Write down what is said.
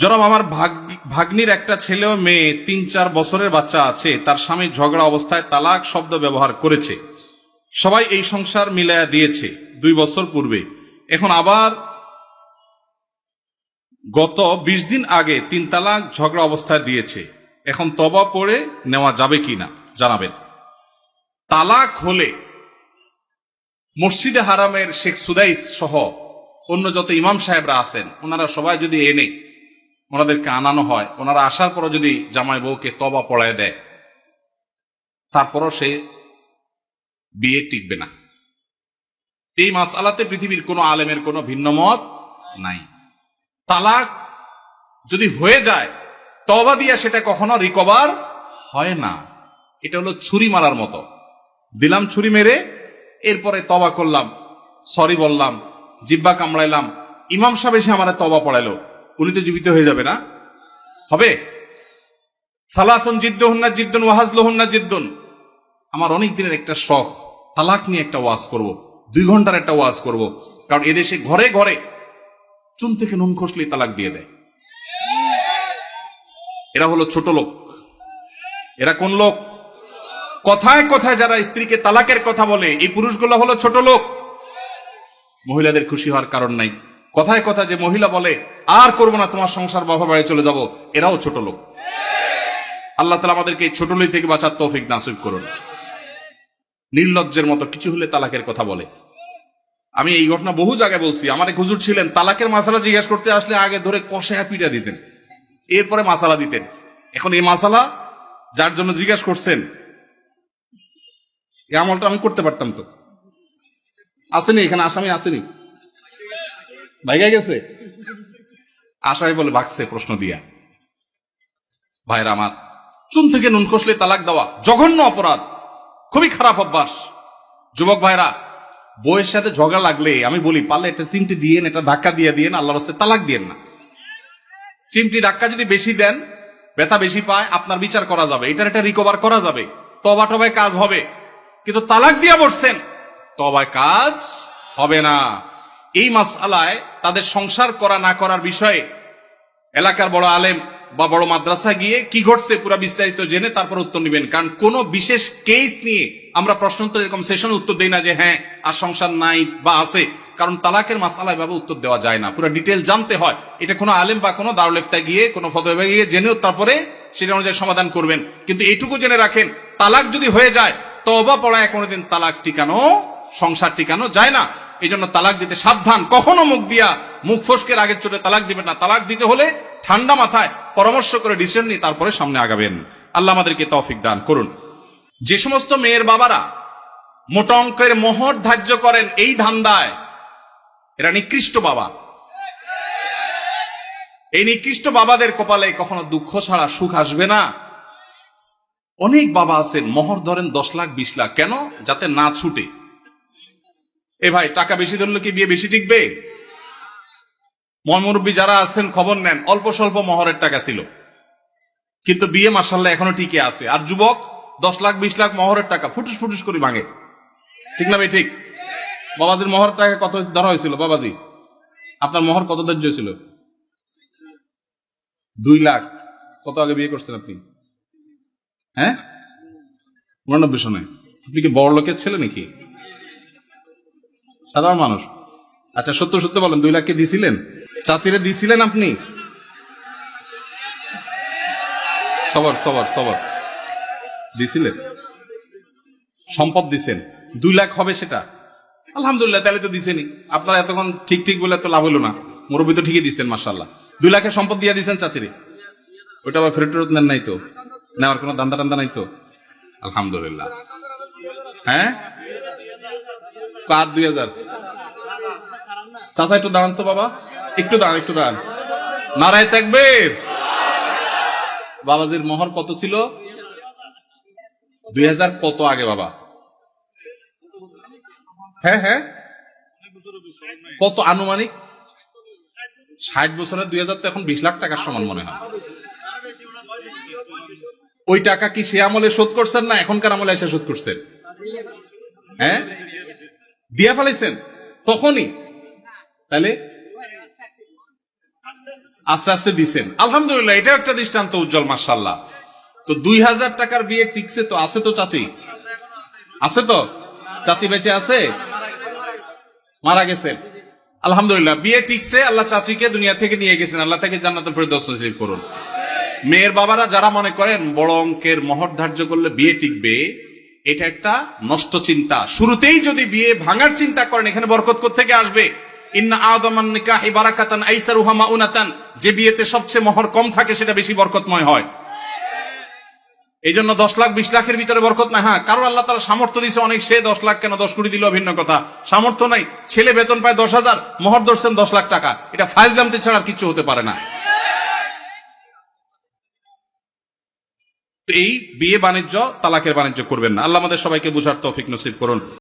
জনাব আমার ভাগ- ভাগ্নির একটা ছেলে ও মেয়ে, তিন চার বছরের বাচ্চা আছে, তার স্বামী ঝগড়া অবস্থায় তালাক শব্দ ব্যবহার করেছে। সবাই এই সংসার মিলায়া দিয়েছে, দুই বছর পূর্বে। এখন আবার গত বিশ দিন আগে তিন তালাক ঝগড়া অবস্থায় দিয়েছে। এখন তবা পড়ে নেওয়া যাবে কিনা, জানাবেন। তালাক হলে মসজিদে হারামের শেখ সুদাইস সহ অন্য যত ইমাম সাহেবরা আছেন, ওনারা সবাই যদি এনে ওনাদেরকে আনানো হয়। ওনারা আসার পরও যদি জামাই বউকে তবা পড়ায় দেয়, তারপরও সে বিয়ে টিকবে না। এই মাস আলাতে পৃথিবীর কোনো আলেমের কোনো ভিন্ন মত নাই। তালাক যদি হয়ে যায় তবা দিয়া সেটা কখনো রিকভার হয় না। এটা হলো ছুরি মারার মতো। দিলাম ছুরি মেরে, এরপরে তবা করলাম সরি বললাম জিব্বা কামড়াইলাম, ইমাম সাহেব এসে আমার তবা পড়াইলো। উনি তো জীবিত হয়ে যাবে না। হবে? সালাসুন জিদ্দুন্না জিদ্দুন ওয়াহাজলহুন্না জিদ্দন। আমার অনেক দিনের একটা শখ, তালাক নিয়ে একটা ওয়াজ করব, দুই ঘণ্টার একটা ওয়াজ করব, কারণ এদেশে ঘরে ঘরে চুন থেকে নুন খসলেই তালাক দিয়ে দেয়। এরা হলো ছোট লোক। এরা কোন লোক? কথায় কথায় যারা স্ত্রীকে তালাকের কথা বলে, এই পুরুষগুলো হলো ছোট লোক। মহিলাদের খুশি হওয়ার কারণ নাই। কথায় কথা যে মহিলা বলে, আর করব না, তোমার সংসার বাবা বাড়ি চলে যাব, এরাও ছোট লোক। আল্লাহ তালা আমাদেরকে ছোট লোক থেকে বাঁচার তৌফিক নাসিব করুন। নির্লজ্জের মতো কিছু হলে তালাকের কথা বলে। আমি এই ঘটনা বহু জায়গায় বলছি। আমার এক হুজুর ছিলেন, তালাকের মাসালা জিজ্ঞেস করতে আসলে আগে ধরে কষায়া পিটা দিতেন। এরপরে মাসালা দিতেন। এখন এই মাসালা যার জন্য জিজ্ঞেস করছেন, এই আমলটা আমি করতে পারতাম তো। আসেনি, এখানে আসামি আসেনি। ভাইগা গেছে? আসামি বলে ভাগছে প্রশ্ন দিয়া। ভাইরা আমার, চুন থেকে নুন কষলে তালাক দেওয়া জঘন্য অপরাধ। খুবই খারাপ অভ্যাস। যুবক ভাইরা বইয়ের সাথে ঝগড়া লাগলে, আমি বলি, পারলে একটা চিমটি দিয়েন, একটা ধাক্কা দিয়ে দিয়েন, আল্লাহর হস্তে তালাক দিয়েন না। চিমটি ধাক্কা যদি বেশি দেন, ব্যথা বেশি পায়, আপনার বিচার করা যাবে, এটার একটা রিকভার করা যাবে। তবা টবায় কাজ হবে। কিন্তু তালাক দিয়া বসছেন, তবায় কাজ হবে না। এই মাস আলায় তাদের সংসার করা না করার বিষয়ে এলাকার বড় আলেম বা বড় মাদ্রাসা গিয়ে কি ঘটছে পুরো বিস্তারিত জেনে তারপর উত্তর নেবেন। কারণ কোন বিশেষ কেস নিয়ে আমরা প্রশ্নোত্তর এরকম সেশন উত্তর দেই না যে হ্যাঁ আর সংসার নাই বা আছে। কারণ তালাকের মাসালা এভাবে উত্তর দেওয়া যায় না। পুরো ডিটেল জানতে হয়। এটা কোনো আলেম বা কোনো দারুলেফতা গিয়ে, কোনো ফতোয়া গিয়ে জেনেও তারপরে সেটা অনুযায়ী সমাধান করবেন। কিন্তু এটুকু জেনে রাখেন, তালাক যদি হয়ে যায় তবা পড়ায় কোনোদিন তালাক টিকানো সংসার টিকানো যায় না। এই জন্য তালাক দিতে সাবধান। কখনো মুখ দিয়া মুখ ফসকের আগের চোটে তালাক দিবেন না। তালাক দিতে হলে ঠান্ডা মাথায় পরামর্শ করে ডিসিশন নিয়ে তারপরে সামনে আগাবেন। আল্লাহ আমাদেরকে তৌফিক দান করুন। যে সমস্ত মেয়ের বাবারা মোটা অঙ্কের মোহর ধার্য করেন এই ধান্দায়, এরা নিকৃষ্ট বাবা। এই নিকৃষ্ট বাবাদের কপালে কখনো দুঃখ ছাড়া সুখ আসবে না। অনেক বাবা আছেন, মোহর ধরেন দশ লাখ, বিশ লাখ। কেন? যাতে না ছুটে। এ ভাই, টাকা বেশি ধরলে কি বিয়ে বেশি টিকবে? ময়মুরব্বী যারা আছেন, খবর নেন, অল্প স্বল্প মহরের টাকা ছিল। কিন্তু বিয়ে মার্শাল্লাহ এখনও টিকে আছে। আর যুবক, দশ লাখ, বিশ লাখ মহরের টাকা, ফুটুস ফুটুস করে ভাঙে। ঠিক না ভাই, ঠিক? বাবাজির মহর টাকা কত ধরা হয়েছিল? বাবাজি, আপনার মহর কত ধৈর্য ছিল? দুই লাখ। কত আগে বিয়ে করছেন আপনি? হ্যাঁ? উনানব্বই সনে। আপনি কি বড় লোকের ছেলে নাকি? সাধারণ মানুষ। আচ্ছা সত্য সত্য বলেন, দুই লাখকে দিছিলেন? চাচিরে দিছিলেন আপনি? সবর সবর সবর। দিছিলেন? সম্পদ দিছেন। দুই লাখ হবে সেটা। আলহামদুলিল্লাহ, তাহলে তো দিছেনি আপনারা এতক্ষণ ঠিক ঠিক বলে তো লাভ হলো না। মুরব্বী তো ঠিকই দিচ্ছেন মার্শাল্লাহ দুই লাখের সম্পদ দিয়ে দিছেন চাচিরে। ওইটা আবার ফেরত ফেরত নেন নাই তো? নেওয়ার কোনো দান্দা টান্দা নাই তো? আলহামদুলিল্লাহ। হ্যাঁ? কার দুই হাজার? একটু দাঁড়ান তো বাবা। একটু দাঁড়ান একটু দাঁড়ান। নারায় বাবাজির মোহর কত ছিল? দুই হাজার কত আগে, বাবা? হ্যাঁ হ্যাঁ। কত আনুমানিক? ষাট বছরের দুই হাজার তো এখন বিশ লাখ টাকার সমান মনে হয়। ওই টাকা কি সে আমলে শোধ করছেন না এখনকার আমলে এসে শোধ করছেন? হ্যাঁ? দিয়া ফেলাইছেন? তখনই? তাহলে আস্তে আস্তে দিছেন। আলহামদুলিল্লাহ এটা একটা দৃষ্টান্ত উজ্জ্বল মার্শাল্লাহ তো দুই হাজার টাকার বিয়ে টিকছে তো, আছে তো চাচি? আছে তো? চাচি বেঁচে আছে? মারা গেছেন। আলহামদুলিল্লাহ, বিয়ে টিকছে, আল্লাহ চাচিকে দুনিয়া থেকে নিয়ে গেছেন, আল্লাহ তাকে জান্নাতুল ফেরদৌস নসিব করুন। মেয়ের বাবারা যারা মনে করেন, বড় অঙ্কের মহর ধার্য করলে বিয়ে টিকবে এটা একটা নষ্ট চিন্তা। শুরুতেই যদি বিয়ে ভাঙার চিন্তা করেন, এখানে বরকত থেকে আসবে? যে বিয়েতে সবচেয়ে মহর কম থাকে, সেটা বেশি বরকতময় হয়। এই জন্য দশ লাখ, বিশ লাখের ভিতরে বরকত না। হ্যাঁ কারণ আল্লাহ তারা সামর্থ্য দিছে অনেক, সে দশ লাখ কেন দশ কোটি দিল, ভিন্ন কথা। সামর্থ্য নাই, ছেলে বেতন পায় দশ হাজার, মোহর ধরছেন দশ লাখ টাকা। এটা ফাইজলামতে ছাড়া আর কিছু হতে পারে না। এই বিয়ে বাণিজ্য তালাকের বাণিজ্য করবেন না। আল্লাহ আমাদের সবাইকে বুঝার তৌফিক নসিব করুন।